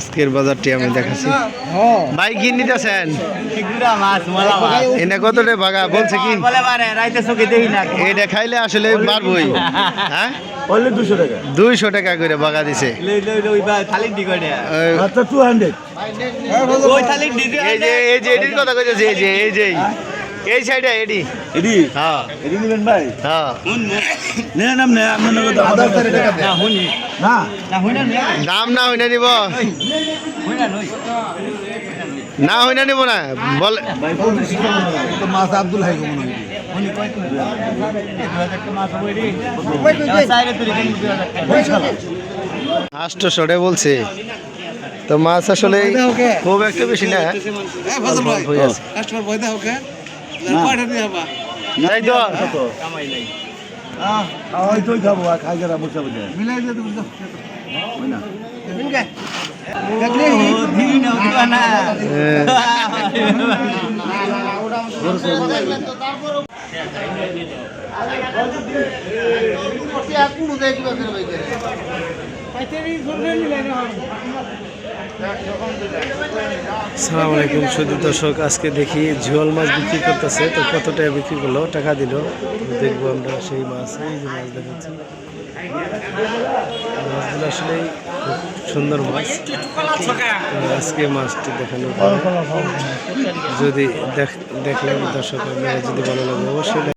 আজকের বাজারটি আমি দেখাচ্ছি। ভাই কি নিতেছেন? চিগুড়া মাছ মলা মাছ এনে কত রে বাগা বলছে কি? এটা খাইলে আসলে পারবই হ্যাঁ? দুইশো টাকা করে বাগা দিছে। দি এই যে এই যে এটির কথা কইতেছি এই যে এই যে। এই সাইডে এডি। এডি? হ্যাঁ। এডি নেবেন ভাই? হ্যাঁ। নে নাম নে আপনার নগদ আধার তারিখ টাকা না হুনি না? না দাম না নিব হুইনা নই না হইনা নিব না বল। ভাই টাকা তো মাছ আব্দুল হাই হুনি কই তুই 2000 টাকা হই রে সাইরে তুই 2000 টাকা। আটশো বলছে। তো মাছ আসলে খুব একটা বেশি না। তাই তো কামাই নাই ওই তোই খাব আর খাই গেলা বসে বসে মিলাই দিয়ে তুমি না ও ধীরে না উঠবা না সালাম আলাইকুম সুদী দর্শক। আজকে দেখি ঝোল মাছ বিক্রি করতেছে। তো কত টাকা বিক্রি করল? টাকা দিল। দেখব আমরা সেই মাছ, এই যে মাছ দেখাচ্ছি। মাছগুলো আসলে খুব সুন্দর মাছ। আজকে মাছটি দেখানো যদি দেখ দেখলেন দর্শক, আপনারা যদি ভালো লাগে অবশ্যই